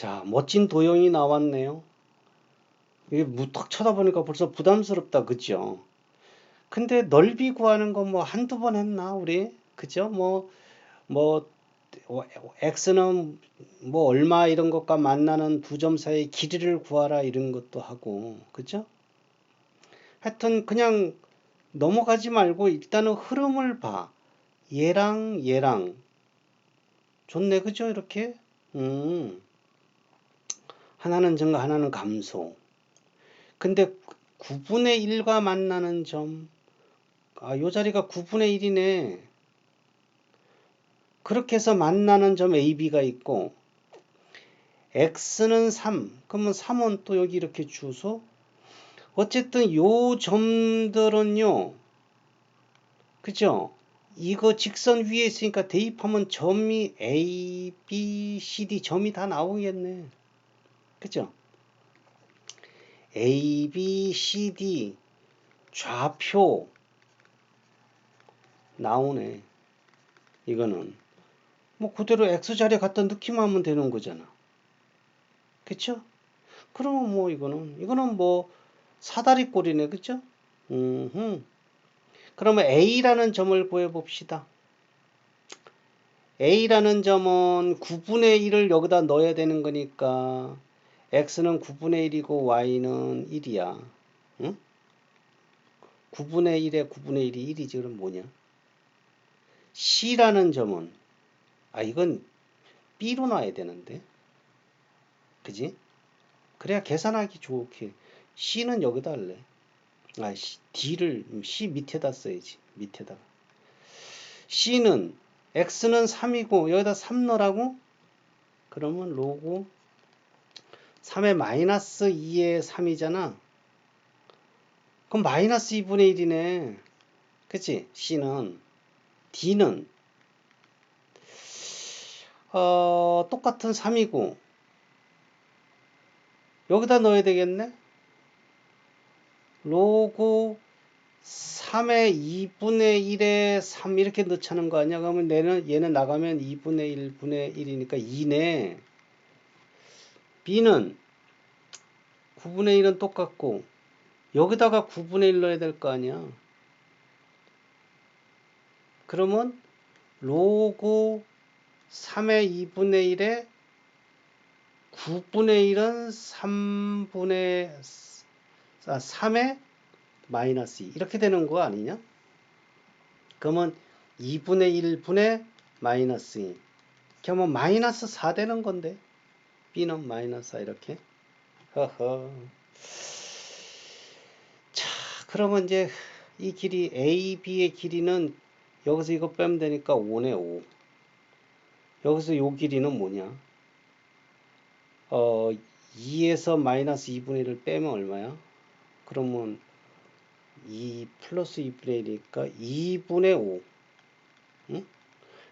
자, 멋진 도형이 나왔네요. 이게 무턱 쳐다보니까 벌써 부담스럽다, 그죠? 근데 넓이 구하는 건 뭐 한두 번 했나, 우리? 그죠? 뭐, 뭐, x는 뭐 얼마 이런 것과 만나는 두 점 사이의 길이를 구하라 이런 것도 하고, 그죠? 하여튼 그냥 넘어가지 말고 일단은 흐름을 봐. 얘랑 얘랑 좋네, 그죠? 이렇게. 음. 하나는 증가, 하나는 감소. 근데 9분의 1과 만나는 점, 아, 요 자리가 9분의 1이네. 그렇게 해서 만나는 점 AB가 있고, X는 3. 그러면 3은 또 여기 이렇게 주소. 어쨌든 요 점들은요, 그죠? 이거 직선 위에 있으니까 대입하면 점이 A, B, C, D 점이 다 나오겠네. 그죠? A, B, C, D 좌표 나오네. 이거는 뭐 그대로 X자리에 갖다 넣기만 하면 되는 거잖아. 그쵸? 그러면 뭐 이거는 이거는 뭐 사다리 꼴이네. 그쵸? 음 그러면 A라는 점을 구해 봅시다. A라는 점은 9분의 1을 여기다 넣어야 되는 거니까 x는 9분의 1이고 y는 1이야. 응? 9분의 1에 9분의 1이 1이지. 그럼 뭐냐? c라는 점은 아 이건 b로 놔야 되는데. 그지? 그래야 계산하기 좋게. c는 여기다 할래. 아, d를 c 밑에다 써야지. 밑에다가. c는 x는 3이고 여기다 3 넣으라고? 그러면 로고 3의 마이너스 2의 3이잖아. 그럼 마이너스 2분의 1이네. 그치? C는. D는 어, 똑같은 3이고 여기다 넣어야 되겠네. 로고 3의 2분의 1에 3 이렇게 넣자는 거 아니야? 그러면 얘는, 얘는 나가면 2분의 1분의 1이니까 2네. B는 9분의 1은 똑같고 여기다가 9분의 1 넣어야 될 거 아니야. 그러면 로고 3의 2분의 1에 9분의 1은 3분의 아, 3의 마이너스 2 이렇게 되는 거 아니냐? 그러면 2분의 1분의 마이너스 2 그러면 마이너스 4 되는 건데 b는 마이너스 4 이렇게? 허허. 자 그러면 이제 이 길이 AB의 길이는 여기서 이거 빼면 되니까 5네 5 여기서 요 길이는 뭐냐? 어 2에서 마이너스 2분의 1을 빼면 얼마야? 그러면 2 플러스 2분의 1이니까 2분의 5 응?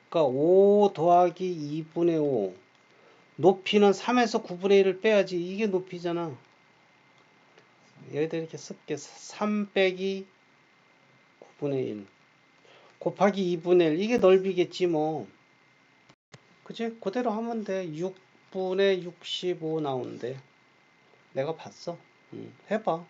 그러니까 5 더하기 2분의 5 높이는 3에서 9분의 1을 빼야지 이게 높이잖아. 여기다 이렇게 쓸게 3 빼기 9분의 1 곱하기 2분의 1 이게 넓이겠지 뭐. 그치? 그대로 하면 돼. 6분의 65 나오는데. 내가 봤어? 응. 해봐